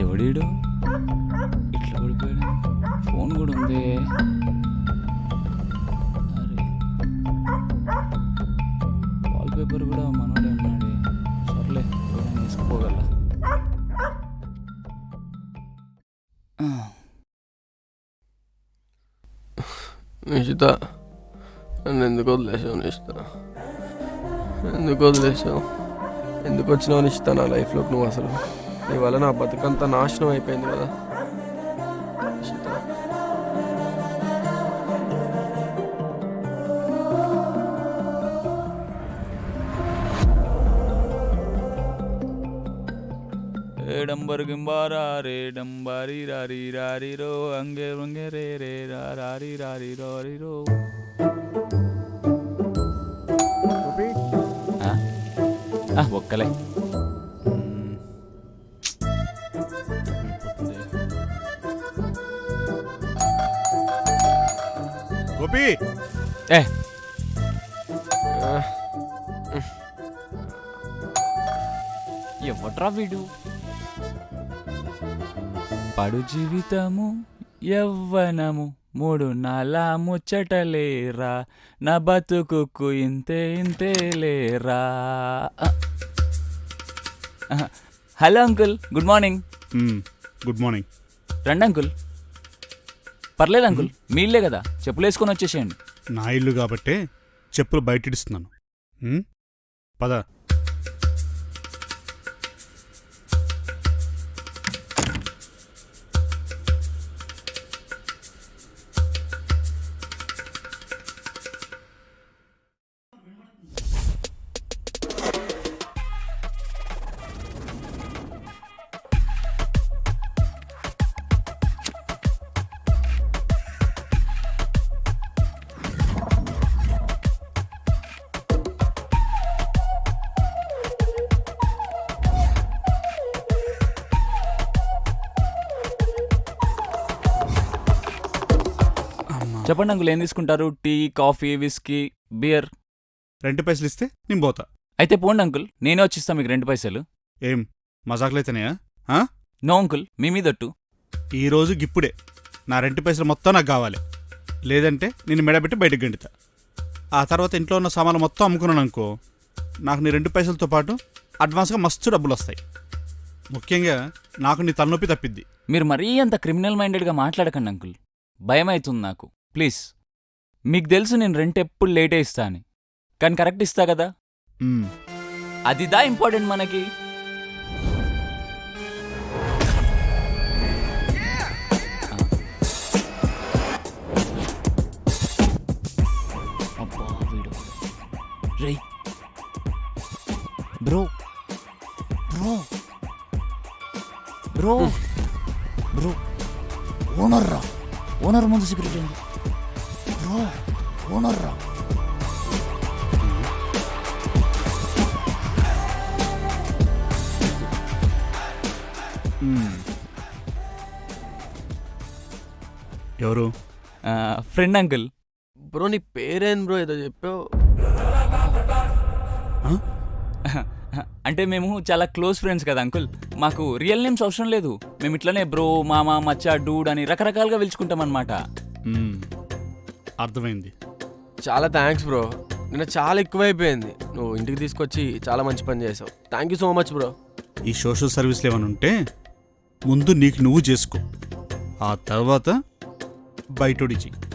ఎవడీడు? ఇట్లా పడిపోయాడు. ఫోన్ కూడా ఉంది. వాల్పేపర్ కూడా మనోడే ఉన్నాడు. సర్లే ఎవరైనా తీసుకుపోగల నిషిత నన్ను ఎందుకు వదిలేసావు నిషిత? ఎందుకు వదిలేసావు? ఎందుకు వచ్చినావు నిషిత నా లైఫ్లోకి నువ్వు అసలు? నీ వల్ల నా బతుకంతా నాశనం అయిపోయింది కదా. నిషిత గింబారా రే డంబారి రారి రారి రో అంగే వంగే రే రే రా రారి రారి రారి రో. ఒక్కలే. గోపి! ఏ. ఎవట్రా వీడు? పడు జీవితము యవ్వనము. మూడు నాల ముచ్చటలేరా నా బతుకుకు ఇంతే ఇంతే లేరా. Hello uncle good morning. Good morning. రండి అంకుల్. పర్లేదు అంకుల్ మీ ఇల్లే కదా చెప్పులు వేసుకొని వచ్చేసేయండి. నా ఇల్లు కాబట్టే చెప్పులు బయటిడుస్తున్నాను. మ్మ్? పద. చెప్పండి అంకుల్ ఏం తీసుకుంటారు? Tea coffee whisky beer? రెండు పైసలు ఇస్తే నేను పోతా. అయితే పోండి అంకుల్ నేనే వచ్చిస్తా మీకు రెండు పైసలు. ఏం మజాకులైతేనేయా నో అంకుల్ మీ మీదట్టు ఈ రోజు గిప్పుడే. నా రెండు పైసలు మొత్తం నాకు కావాలి. లేదంటే నేను మెడబెట్టి బయటకు గండితా. ఆ తర్వాత ఇంట్లో ఉన్న సామాన్లు మొత్తం అమ్ముకున్నాను అనుకో నాకు నీ రెండు పైసలతో పాటు అడ్వాన్స్గా మస్తు డబ్బులు వస్తాయి ముఖ్యంగా నాకు నీ తలనొప్పి తప్పిద్ది. మీరు మరీ అంత క్రిమినల్ మైండెడ్గా మాట్లాడకండి అంకుల్. భయం అవుతుంది నాకు. ప్లీజ్. మీకు తెలుసు నేను రెంట్ ఎప్పుడు లేటే ఇస్తా అని. కానీ కరెక్ట్ ఇస్తా కదా? మ్మ్. అదిదా ఇంపార్టెంట్ మనకి. అబ్బా, వీడు. రేయ్. Bro. Bro. Bro. Bro. Owner రా ఓనర్ ముందు సిగరెట్ ఏంది బ్రో ఓనర్ రా. ఎవరు? Friend uncle. బ్రో నీ పేరేం బ్రో? ఏదో చెప్పావు. అంటే మేము చాలా క్లోజ్ ఫ్రెండ్స్ కదా అంకుల్. మాకు రియల్ నేమ్స్ అవసరం లేదు. మేము ఇట్లనే బ్రో మామ మచ్చ డూడ్ అని రకరకాలుగా పిలుచుకుంటాం అనమాట మ్మ్. అర్థమైంది. చాలా థ్యాంక్స్ బ్రో నిన్న చాలా ఎక్కువైపోయింది. నువ్వు ఇంటికి తీసుకొచ్చి చాలా మంచి పని చేసావు. Thank you so much bro ఈ సోషల్ సర్వీస్లు ఏమైనా ఉంటే ముందు నీకు నువ్వు చేసుకో. ఆ తర్వాత బయటోడి చెయ్యి.